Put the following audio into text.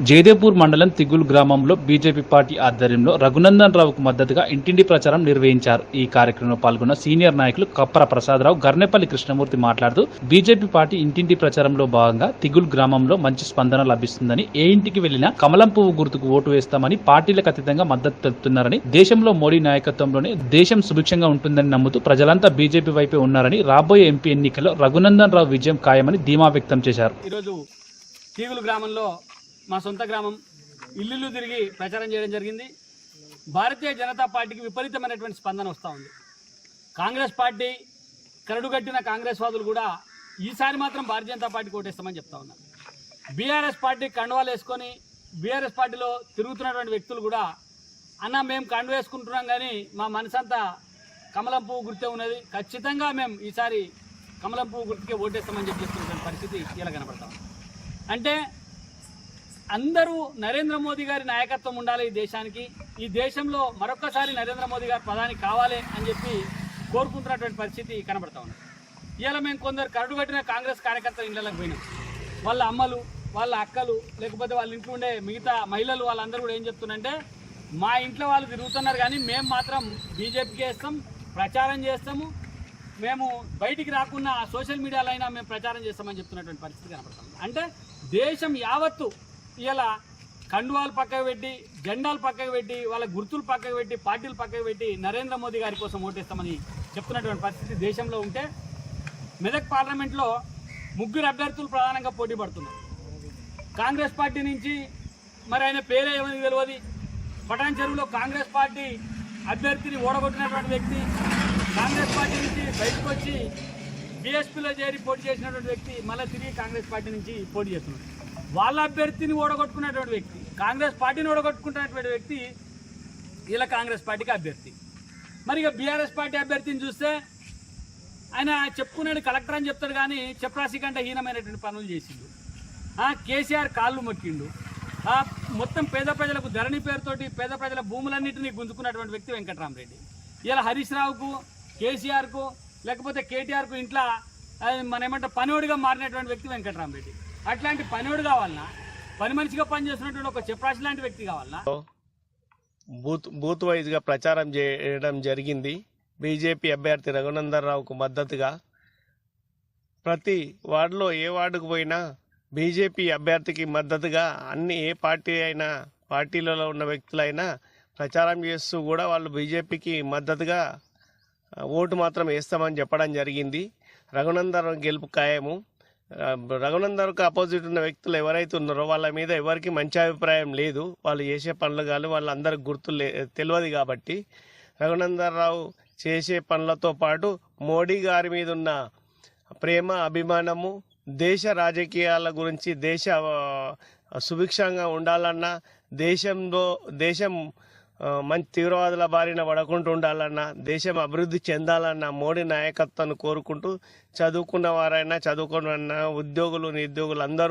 జయదేవ్పూర్ మండలం తిగుల్ గ్రామంలో BJP party ఆధ్వర్యంలో రఘునందన్ రావుకు మద్దతుగా ఇంటింటి ప్రచారం నిర్వహించారు. ఈ కార్యక్రమంలో పాల్గొన్న సీనియర్ నాయకులు కప్పర ప్రసాదరావు గర్నేపల్లి కృష్ణమూర్తి మాట్లాడుతూ బీజేపీ పార్టీ ఇంటింటి ప్రచారంలో భాగంగా తిగుల్ గ్రామంలో మంచి స్పందన లభిస్తుందని ఏ ఇంటికి వెళ్ళినా కమలం పువ్వు గుర్తుకు ఓటు వేస్తామని పార్టీలకు అతీతంగా మద్దతు తెలుపుతున్నారని దేశంలో మోడీ నాయకత్వంలోనే దేశం సుభిక్షంగా ఉంటుందని నమ్ముతూ ప్రజలంతా బీజేపీ వైపే ఉన్నారని రాబోయే ఎంపీ ఎన్నికల్లో రఘునందన్ రావు విజయం ఖాయమని ధీమా వ్యక్తం చేశారు. ఈరోజు తీగులు గ్రామంలో మా సొంత గ్రామం ఇల్లు తిరిగి ప్రచారం చేయడం జరిగింది. భారతీయ జనతా పార్టీకి విపరీతమైనటువంటి స్పందన వస్తూ ఉంది. కాంగ్రెస్ పార్టీ కరడుగట్టిన కాంగ్రెస్ వాదులు కూడా ఈసారి మాత్రం భారతీయ జనతా పార్టీకి ఓటేస్తామని చెప్తా ఉన్నారు. బీఆర్ఎస్ పార్టీ కండువాలు వేసుకొని బీఆర్ఎస్ పార్టీలో తిరుగుతున్నటువంటి వ్యక్తులు కూడా అన్న మేము కండు వేసుకుంటున్నాం కానీ మా మనసంతా కమలం పువ్వు గుర్తే ఉన్నది. ఖచ్చితంగా మేము ఈసారి కమలం పువ్వు గుర్తుకే ఓటేస్తామని చెప్పి పరిస్థితి ఇలా కనపడతాం అంటే అందరూ నరేంద్ర మోదీ గారి నాయకత్వం ఉండాలి ఈ దేశానికి. ఈ దేశంలో మరొకసారి నరేంద్ర మోదీ గారు ప్రధాని కావాలి అని చెప్పి కోరుకుంటున్నటువంటి పరిస్థితి కనబడతా ఉంది. ఇవాళ మేము కొందరు కరడుగట్టిన కాంగ్రెస్ కార్యకర్తల ఇళ్ళకి పోయినాం. వాళ్ళ అమ్మలు వాళ్ళ అక్కలు లేకపోతే వాళ్ళ ఇంట్లో ఉండే మిగతా మహిళలు వాళ్ళందరూ కూడా ఏం చెప్తున్నారంటే మా ఇంట్లో వాళ్ళు తిరుగుతున్నారు కానీ మేము మాత్రం బీజేపీకి వేస్తాం ప్రచారం చేస్తాము. మేము బయటికి రాకుండా సోషల్ మీడియాలో అయినా మేము ప్రచారం చేస్తామని చెప్తున్నటువంటి పరిస్థితి కనపడుతుంది అంటే దేశం యావత్తు ఇలా కండువాలు పక్కకు పెట్టి జెండాలు పక్కకు పెట్టి వాళ్ళ గుర్తులు పక్కకు పెట్టి పార్టీలు పక్కకు పెట్టి నరేంద్ర మోదీ గారి కోసం ఓటేస్తామని చెప్తున్నటువంటి పరిస్థితి దేశంలో ఉంటే మెదక్ పార్లమెంట్లో ముగ్గురు అభ్యర్థులు ప్రధానంగా పోటీ పడుతున్నారు. కాంగ్రెస్ పార్టీ నుంచి మరి ఆయన పేరే ఏమని తెలియదు. పటాన్ చెరువులో కాంగ్రెస్ పార్టీ అభ్యర్థిని ఓడగొట్టినటువంటి వ్యక్తి కాంగ్రెస్ పార్టీ నుంచి బయటకు వచ్చి బీఎస్పీలో చేరి పోటీ చేసినటువంటి వ్యక్తి మళ్ళీ తిరిగి కాంగ్రెస్ పార్టీ నుంచి పోటీ చేస్తున్నాడు. వాళ్ళ అభ్యర్థిని ఓడగొట్టుకున్నటువంటి వ్యక్తి కాంగ్రెస్ పార్టీని ఓడగొట్టుకున్నటువంటి వ్యక్తి ఇలా కాంగ్రెస్ పార్టీకి అభ్యర్థి. మరి ఇక బీఆర్ఎస్ పార్టీ అభ్యర్థిని చూస్తే ఆయన చెప్పుకున్నాడు కలెక్టర్ అని చెప్తాడు కానీ చెప్రాసి కంటే హీనమైనటువంటి పనులు చేసిండు. కేసీఆర్ కాళ్ళు మొక్కిండు. మొత్తం పేద ప్రజలకు ధరణి పేరుతోటి పేద ప్రజల భూములన్నింటినీ గుంజుకున్నటువంటి వ్యక్తి వెంకటరామరెడ్డి. ఇలా హరీష్ రావుకు కేసీఆర్కు లేకపోతే కేటీఆర్కు ఇంట్లో మన ఏమంటే పనివాడిగా మారినటువంటి వ్యక్తి వెంకటరామరెడ్డి. అట్లాంటి పనివాడు కావాలన్నా పని మనిషిగా పనిచేస్తున్నటువంటి ఒక చెప్రాసి లాంటి వ్యక్తి కావాలన్నా బూత్ బూత్ వైజ్గా ప్రచారం చేయడం జరిగింది. బీజేపీ అభ్యర్థి రఘునందనరావుకు మద్దతుగా. ప్రతి వార్డులో ఏ వార్డుకు పోయినా బీజేపీ అభ్యర్థికి మద్దతుగా అన్ని ఏ పార్టీ అయినా పార్టీలలో ఉన్న వ్యక్తులైనా ప్రచారం చేస్తూ కూడా వాళ్ళు బీజేపీకి మద్దతుగా ఓటు మాత్రం వేస్తామని చెప్పడం జరిగింది. రఘునందన్ గెలుపు ఖాయము. రఘునందన్కు అపోజిట్ ఉన్న వ్యక్తులు ఎవరైతే ఉన్నారో వాళ్ళ మీద ఎవరికి మంచి అభిప్రాయం లేదు. వాళ్ళు చేసే పనులు కానీ వాళ్ళందరికి గుర్తు లే తెలియదు కాబట్టి రఘునందనరావు చేసే పనులతో పాటు మోడీ గారి మీద ఉన్న ప్రేమ అభిమానము దేశ రాజకీయాల గురించి దేశ సుభిక్షంగా ఉండాలన్నా దేశంలో దేశం మంచి తీవ్రవాదుల బారిన పడకుండా ఉండాలన్నా దేశం అభివృద్ధి చెందాలన్న మోడీ నాయకత్వాన్ని కోరుకుంటూ చదువుకున్న వారైనా చదువుకున్న ఉద్యోగులు నిరుద్యోగులు అందరూ